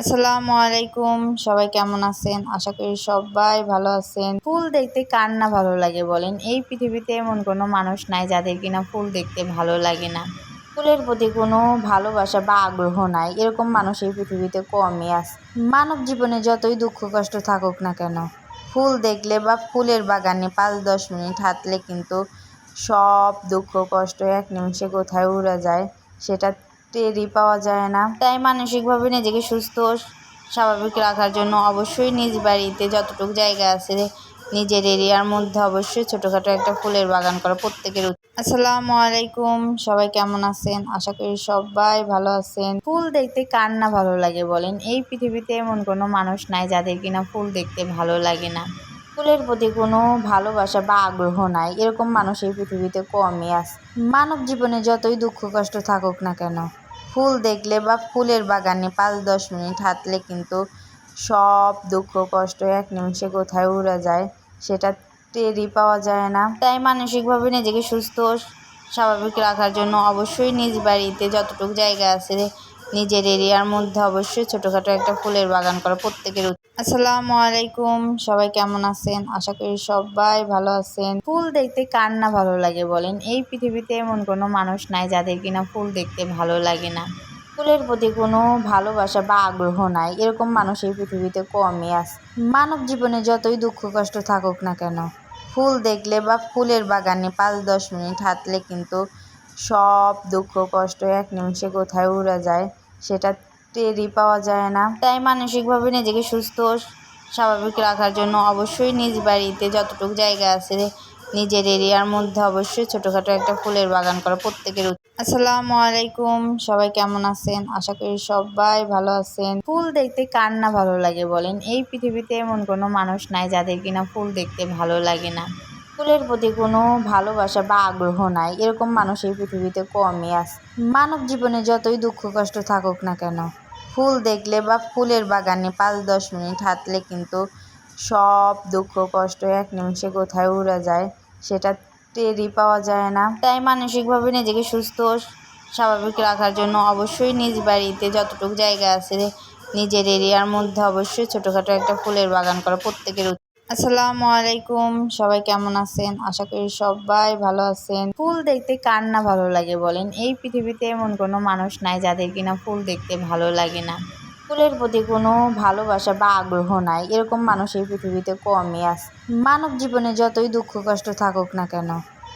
আসসালামু আলাইকুম, সবাই কেমন আছেন? আশা করি সবাই ভালো আছেন। ফুল দেখতে কার না ভালো লাগে বলেন? এই পৃথিবীতে এমন কোনো মানুষ নাই যাদের কিনা ফুল দেখতে ভালো লাগে না। ফুলের প্রতি কোনো ভালোবাসা বা আগ্রহ নাই। এরকম মানুষ এই পৃথিবীতে কমই আছে, মানব জীবনে যতই দুঃখ কষ্ট থাকুক না কেন, ফুল দেখলে বা ফুলের বাগানে পাঁচ দশ মিনিট হাঁটলে কিন্তু সব দুঃখ কষ্ট এক নিমিষে কোথায় উড়ে যায়, সেটা টেরই পাওয়া যায় না। তাই মানসিকভাবে নিজেকে সুস্থ স্বাভাবিক রাখার জন্য অবশ্যই নিজ বাড়িতে যতটুকু জায়গা আছে, নিজের এরিয়ার মধ্যে অবশ্যই ছোটোখাটো একটা ফুলের বাগান করা প্রত্যেকের আসসালামু আলাইকুম, সবাই কেমন আছেন? আশা করি সবাই ভালো আছেন। ফুল দেখতে কার না ভালো লাগে বলেন? এই পৃথিবীতে এমন কোনো মানুষ নাই যাদের কিনা ফুল দেখতে ভালো লাগে না। ফুলের প্রতি কোনো ভালোবাসা বা আগ্রহ নাই। এরকম মানুষ এই পৃথিবীতে কমই আছে। মানব জীবনে যতই দুঃখ কষ্ট থাকুক না কেন ফুল দেখলে বা ফুলের বাগানে পাঁচ দশ মিনিট হাঁটলে কিন্তু সব দুঃখ, কষ্ট এক নিমিষে কোথায় উড়ে যায় সেটা টেরই পাওয়া যায় না। তাই মানসিকভাবে নিজেকে সুস্থ স্বাভাবিক রাখার জন্য অবশ্যই নিজ বাড়িতে যতটুকু জায়গা আছে নিজের এরিয়ার মধ্যে অবশ্যই ছোটোখাটো একটা ফুলের বাগান করা প্রত্যেকের আসসালামু আলাইকুম। সবাই কেমন আছেন? আশা করি সবাই ভালো আছেন। ফুল দেখতে কার না ভালো লাগে বলেন? এই পৃথিবীতে এমন কোনো মানুষ নাই যাদের কিনা ফুল দেখতে ভালো লাগে না। ফুলের প্রতি কোনো ভালোবাসা বা আগ্রহ নাই। এরকম মানুষ এই পৃথিবীতে কমই আছে মানব জীবনে যতই দুঃখ কষ্ট থাকুক না কেন, ফুল দেখলে বা ফুলের বাগানে পাঁচ, দশ মিনিট হাঁটলে কিন্তু সব দুঃখ কষ্ট এক নিমিষে কোথায় উড়ে যায়, সেটা টেরই পাওয়া যায় না। তাই মানসিকভাবে নিজেকে সুস্থ স্বাভাবিক রাখার জন্য অবশ্যই নিজ বাড়িতে যতটুকু জায়গা আছে, নিজের এরিয়ার মধ্যে অবশ্যই ছোটোখাটো একটা ফুলের বাগান করা প্রত্যেকের আসসালামু আলাইকুম, সবাই কেমন আছেন? আশা করি সবাই ভালো আছেন। ফুল দেখতে কার না ভালো লাগে বলেন? এই পৃথিবীতে এমন কোনো মানুষ নাই যাদের কিনা ফুল দেখতে ভালো লাগে না। ফুলের প্রতি কোনো ভালোবাসা বা আগ্রহ নাই। এরকম মানুষ এই পৃথিবীতে কমই আছে। মানব জীবনে যতই দুঃখ কষ্ট থাকুক না কেন ফুল দেখলে বা ফুলের বাগানে পাঁচ দশ মিনিট হাঁটলে কিন্তু সব দুঃখ, কষ্ট এক নিমিষে কোথায় উড়ে যায় সেটা টেরই পাওয়া যায় না। তাই মানসিকভাবে নিজেকে সুস্থ স্বাভাবিক রাখার জন্য অবশ্যই নিজ বাড়িতে যতটুকু জায়গা আছে, নিজের এরিয়ার মধ্যে অবশ্যই ছোটোখাটো একটা ফুলের বাগান করা প্রত্যেকের আসসালামু আলাইকুম, সবাই কেমন আছেন? আশা করি সবাই ভালো আছেন। ফুল দেখতে কার না ভালো লাগে বলেন? এই পৃথিবীতে এমন কোনো মানুষ নাই যাদের কিনা ফুল দেখতে ভালো লাগে না। ফুলের প্রতি কোনো ভালোবাসা বা আগ্রহ নাই। এরকম মানুষ এই পৃথিবীতে কমই আছে মানব জীবনে যতই দুঃখ কষ্ট থাকুক না কেন,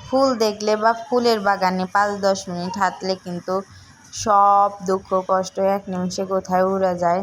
ফুল দেখলে বা ফুলের বাগানে পাঁচ দশ মিনিট হাঁটলে কিন্তু সব দুঃখ কষ্ট এক নিমিষে কোথায় উড়ে যায়।